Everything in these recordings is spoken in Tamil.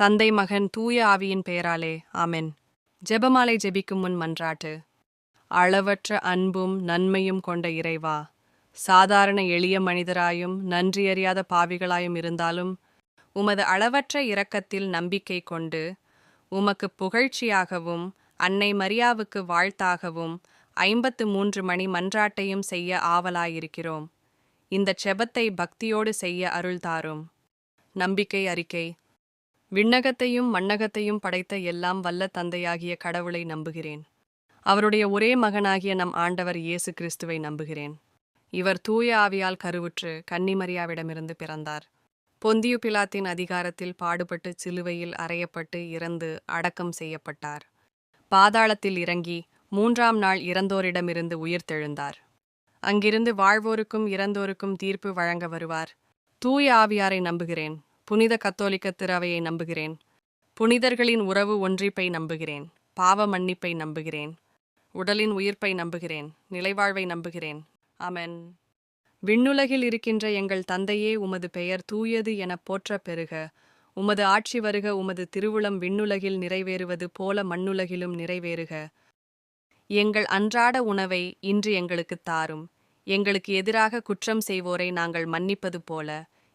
தந்தை மகன் தூய ஆவியின் பெயராலே ஆமென். ஜெபமாலை ஜெபிக்கும் முன் மன்றாட்டு. அளவற்ற அன்பும் நன்மையும் கொண்ட இறைவா சாதாரண எளிய மனிதராயும் நன்றியறியாத பாவிகளாயும் இருந்தாலும் உமது அளவற்ற இரக்கத்தில் நம்பிக்கை கொண்டு உமக்கு புகழ்ச்சியாகவும் அன்னை மரியாவுக்கு வாழ்த்தாகவும் ஐம்பத்து மூன்று மணி மன்றாட்டையும் செய்ய ஆவலாயிருக்கிறோம். இந்த செபத்தை பக்தியோடு செய்ய அருள் தாரும் நம்பிக்கை அறிக்கை விண்ணகத்தையும் மண்ணகத்தையும் படைத்த எல்லாம் வல்ல தந்தையாகிய கடவுளை நம்புகிறேன். அவருடைய ஒரே மகனாகிய நம் ஆண்டவர் இயேசு கிறிஸ்துவை நம்புகிறேன். இவர் தூய ஆவியால் கருவுற்று கன்னிமரியாவிடமிருந்து பிறந்தார். பொந்தியு பிலாத்தின் அதிகாரத்தில் பாடுபட்டு சிலுவையில் அறையப்பட்டு இறந்து அடக்கம் செய்யப்பட்டார். பாதாளத்தில் இறங்கி மூன்றாம் நாள் இறந்தோரிடமிருந்து உயிர்த்தெழுந்தார். அங்கிருந்து வாழ்வோருக்கும் இறந்தோருக்கும் தீர்ப்பு வழங்க வருவார். தூய ஆவியாரை நம்புகிறேன். புனித கத்தோலிக்க திரவையை நம்புகிறேன். புனிதர்களின் உறவு ஒன்றிப்பை நம்புகிறேன். பாவ மன்னிப்பை நம்புகிறேன். உடலின் உயிர்ப்பை நம்புகிறேன். நிலைவாழ்வை நம்புகிறேன். அமென் விண்ணுலகில் இருக்கின்ற எங்கள் தந்தையே உமது பெயர் தூயது என போற்ற பெறுக உமது ஆட்சி வருக உமது திருவுளம் விண்ணுலகில் நிறைவேறுவது போல மண்ணுலகிலும் நிறைவேறுக. எங்கள் அன்றாட உணவை இன்று எங்களுக்குத் தாரும். எங்களுக்கு எதிராக குற்றம் செய்வோரை நாங்கள் மன்னிப்பது போல.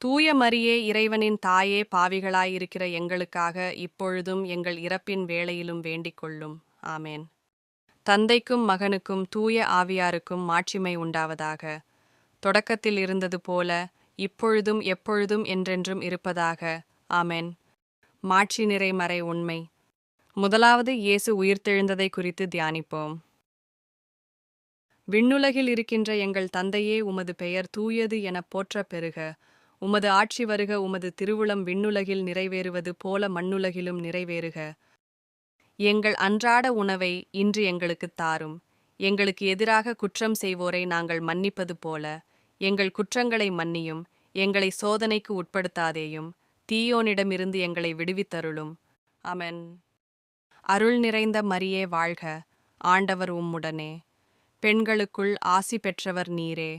தூய மரியே இறைவனின் தாயே பாவிகளாயிருக்கிற எங்களுக்காக இப்பொழுதும் எங்கள் இறப்பின் வேளையிலும் வேண்டிக் கொள்ளும் ஆமேன். தந்தைக்கும் மகனுக்கும் தூய ஆவியாருக்கும் மாட்சிமை உண்டாவதாக. தொடக்கத்தில் இருந்தது போல இப்பொழுதும் எப்பொழுதும் என்றென்றும் இருப்பதாக. ஆமென். மாட்சி நிறைமறை உண்மை. முதலாவது இயேசு உயிர்த்தெழுந்ததை குறித்து தியானிப்போம். விண்ணுலகில் இருக்கின்ற எங்கள் தந்தையே உமது பெயர் தூயது எனப் போற்ற பெருக உமது ஆட்சி வருக உமது திருவுளம் விண்ணுலகில் நிறைவேறுவது போல மண்ணுலகிலும் நிறைவேறுக. எங்கள் அன்றாட உணவை இன்று எங்களுக்குத் தாரும். எங்களுக்கு எதிராக குற்றம் செய்வோரை நாங்கள் மன்னிப்பது போல. எங்கள் குற்றங்களை மன்னியும் எங்களை சோதனைக்கு உட்படுத்தாதேயும் தீயோனிடமிருந்து எங்களை விடுவித்தருளும். அமென். அருள் நிறைந்த மரியே வாழ்க ஆண்டவர் உம்முடனே. பெண்களுக்குள் ஆசி பெற்றவர் நீரே.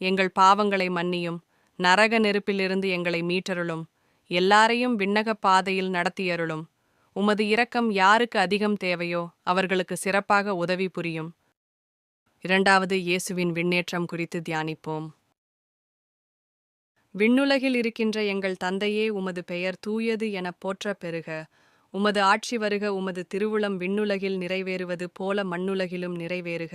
எங்கள் பாவங்களை மன்னியும். நரக நெருப்பிலிருந்து எங்களை மீட்டருளும். எல்லாரையும் விண்ணக பாதையில் நடத்தியருளும். உமது இரக்கம் யாருக்கு அதிகம் தேவையோ அவர்களுக்கு சிறப்பாக உதவி புரியும். இரண்டாவது இயேசுவின் விண்ணேற்றம் குறித்து தியானிப்போம். விண்ணுலகில் இருக்கின்ற எங்கள் தந்தையே உமது பெயர் தூயது எனப் போற்றப் பெறுக உமது ஆட்சி வருக உமது திருவுளம் விண்ணுலகில் நிறைவேறுவது போல மண்ணுலகிலும் நிறைவேறுக.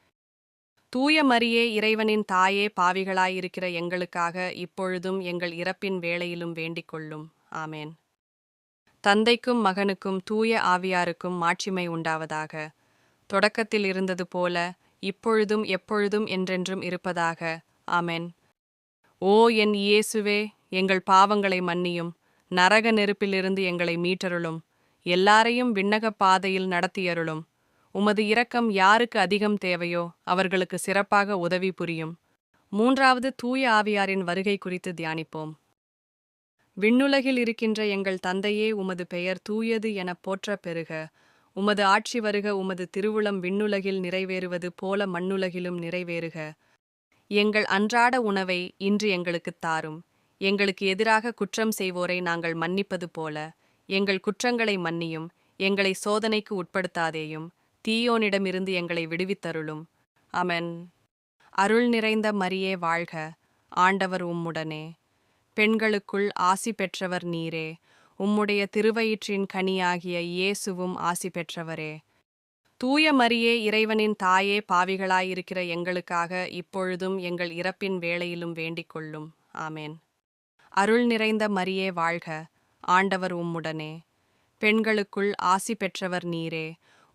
தூய மரியே இறைவனின் தாயே பாவிகளாயிருக்கிற எங்களுக்காக இப்பொழுதும் எங்கள் இறப்பின் வேளையிலும் வேண்டிக் கொள்ளும் ஆமேன். தந்தைக்கும் மகனுக்கும் தூய ஆவியாருக்கும் மாட்சிமை உண்டாவதாக. தொடக்கத்தில் இருந்தது போல இப்பொழுதும் எப்பொழுதும் என்றென்றும் இருப்பதாக. ஆமேன். ஓ என் இயேசுவே எங்கள் பாவங்களை மன்னியும். நரக நெருப்பிலிருந்து எங்களை மீட்டருளும். எல்லாரையும் விண்ணகப் பாதையில் நடத்தியருளும். உமது இரக்கம் யாருக்கு அதிகம் தேவையோ அவர்களுக்கு சிறப்பாக உதவி புரியும். மூன்றாவது தூய ஆவியாரின் வருகை குறித்து தியானிப்போம். விண்ணுலகில் இருக்கின்ற எங்கள் தந்தையே உமது பெயர் தூயது என போற்றப் பெறுக உமது ஆட்சி வருக உமது திருவுளம் விண்ணுலகில் நிறைவேறுவது போல மண்ணுலகிலும் நிறைவேறுக. எங்கள் அன்றாட உணவை இன்று எங்களுக்குத் தாரும். எங்களுக்கு எதிராக குற்றம் செய்வோரை நாங்கள் மன்னிப்பது போல. எங்கள் குற்றங்களை மன்னியும். எங்களை சோதனைக்கு உட்படுத்தாதேயும். தீயோனிடமிருந்து எங்களை விடுவித்தருளும். அமன் அருள் நிறைந்த மரியே வாழ்க. ஆண்டவர் உம்முடனே. பெண்களுக்குள் ஆசி பெற்றவர் நீரே. உம்முடைய திருவயிற்றின் கனியாகிய இயேசுவும் ஆசி பெற்றவரே. தூய மரியே இறைவனின் தாயே பாவிகளாயிருக்கிற எங்களுக்காக இப்பொழுதும் எங்கள் இறப்பின் வேளையிலும் வேண்டிக் கொள்ளும் ஆமேன். அருள் நிறைந்த மரியே வாழ்க. ஆண்டவர் உம்முடனே. பெண்களுக்குள் ஆசி பெற்றவர் நீரே.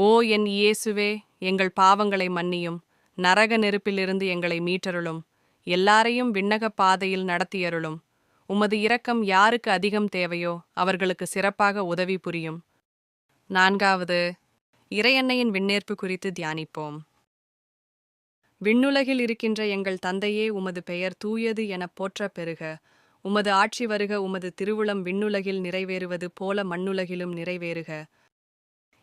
ஓ என் இயேசுவே எங்கள் பாவங்களை மன்னியும். நரக நெருப்பிலிருந்து எங்களை மீட்டருளும். எல்லாரையும் விண்ணகப் பாதையில் நடத்தியருளும். உமது இரக்கம் யாருக்கு அதிகம் தேவையோ அவர்களுக்கு சிறப்பாக உதவி புரியும். நான்காவது இறையன்னையின் விண்ணேற்பு குறித்து தியானிப்போம். விண்ணுலகில் இருக்கின்ற எங்கள் தந்தையே உமது பெயர் தூயது எனப் போற்றப் பெறுக உமது ஆட்சி வருக உமது திருவுளம் விண்ணுலகில் நிறைவேறுவது போல மண்ணுலகிலும் நிறைவேறுக.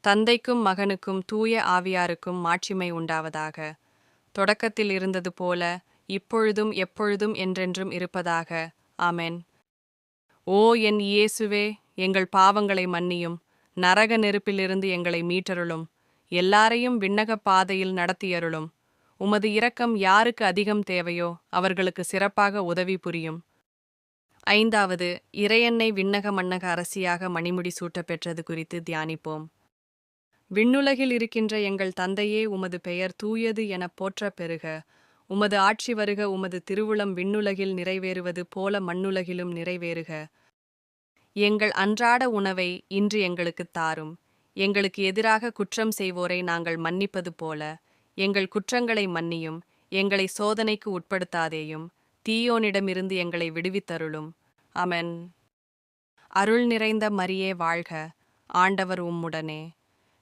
தந்தைக்கும் மகனுக்கும் தூய ஆவியாருக்கும் மாட்சிமை உண்டாவதாக. தொடக்கத்தில் இருந்தது போல இப்பொழுதும் எப்பொழுதும் என்றென்றும் இருப்பதாக. ஆமென். ஓ என் இயேசுவே எங்கள் பாவங்களை மன்னியும். நரக நெருப்பிலிருந்து எங்களை மீட்டருளும். எல்லாரையும் விண்ணகப் பாதையில் நடத்தியருளும். உமது இரக்கம் யாருக்கு அதிகம் தேவையோ அவர்களுக்கு சிறப்பாக உதவி புரியும். ஐந்தாவது இறையன்னை விண்ணக மன்னக அரசியாக மணிமுடி சூட்டப்பெற்றது குறித்து தியானிப்போம். விண்ணுலகில் இருக்கின்ற எங்கள் தந்தையே உமது பெயர் தூயது எனப் போற்றப் பெறுக. உமது ஆட்சி வருக உமது திருவுளம் விண்ணுலகில் நிறைவேறுவது போல மண்ணுலகிலும் நிறைவேறுக. எங்கள் அன்றாட உணவை இன்று எங்களுக்குத் தாரும். எங்களுக்கு எதிராக குற்றம் செய்வோரை நாங்கள் மன்னிப்பது போல. எங்கள் குற்றங்களை மன்னியும் எங்களை சோதனைக்கு உட்படுத்தாதேயும் தீயோனிடமிருந்து எங்களை விடுவித்தருளும். அமென். அருள் நிறைந்த மரியே வாழ்க. ஆண்டவர் உம்முடனே.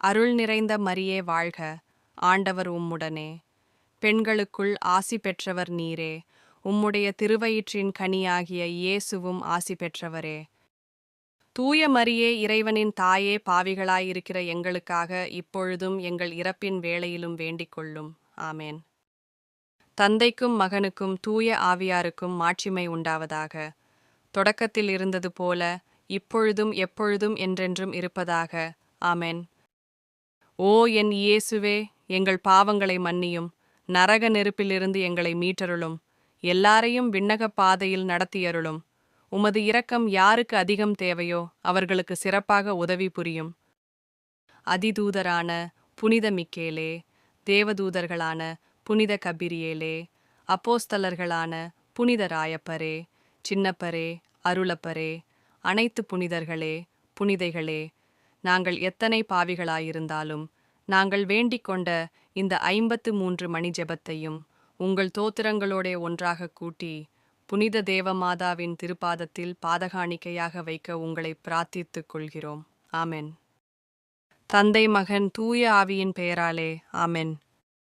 அருள் நிறைந்த மரியே வாழ்க ஆண்டவர் உம்முடனே. பெண்களுக்குள் ஆசி பெற்றவர் நீரே உம்முடைய திருவயிற்றின் கனியாகிய இயேசுவும் ஆசி பெற்றவரே. தூய மரியே இறைவனின் தாயே பாவிகளாயிருக்கிற எங்களுக்காக இப்பொழுதும் எங்கள் இறப்பின் வேளையிலும் வேண்டிக் கொள்ளும். ஆமேன். தந்தைக்கும் மகனுக்கும் தூய ஆவியாருக்கும் மாட்சிமை உண்டாவதாக. தொடக்கத்தில் இருந்தது போல இப்பொழுதும் எப்பொழுதும் என்றென்றும் இருப்பதாக. ஆமேன். ஓ என் இயேசுவே எங்கள் பாவங்களை மன்னியும். நரக நெருப்பிலிருந்து எங்களை மீட்டருளும். எல்லாரையும் விண்ணகப் பாதையில் நடத்தியருளும். உமது இரக்கம் யாருக்கு அதிகம் தேவையோ அவர்களுக்கு சிறப்பாக உதவி புரியும். அதிதூதரான புனித மிக்கேலே தேவதூதர்களான புனித கபிரியேலே அப்போஸ்தலர்களான புனித ராயப்பரே சின்னப்பரே அருளப்பரே அனைத்து புனிதர்களே புனிதைகளே நாங்கள் எத்தனை பாவிகளாயிருந்தாலும் நாங்கள் வேண்டிக் கொண்ட இந்த ஐம்பத்து மூன்று மணி ஜெபத்தையும் உங்கள் தோத்திரங்களோடே ஒன்றாக கூட்டி புனித தேவமாதாவின் திருப்பாதத்தில் பாதகாணிக்கையாக வைக்க உங்களை பிரார்த்தித்துக் கொள்கிறோம். ஆமென். தந்தை மகன் தூய ஆவியின் பெயராலே ஆமென்.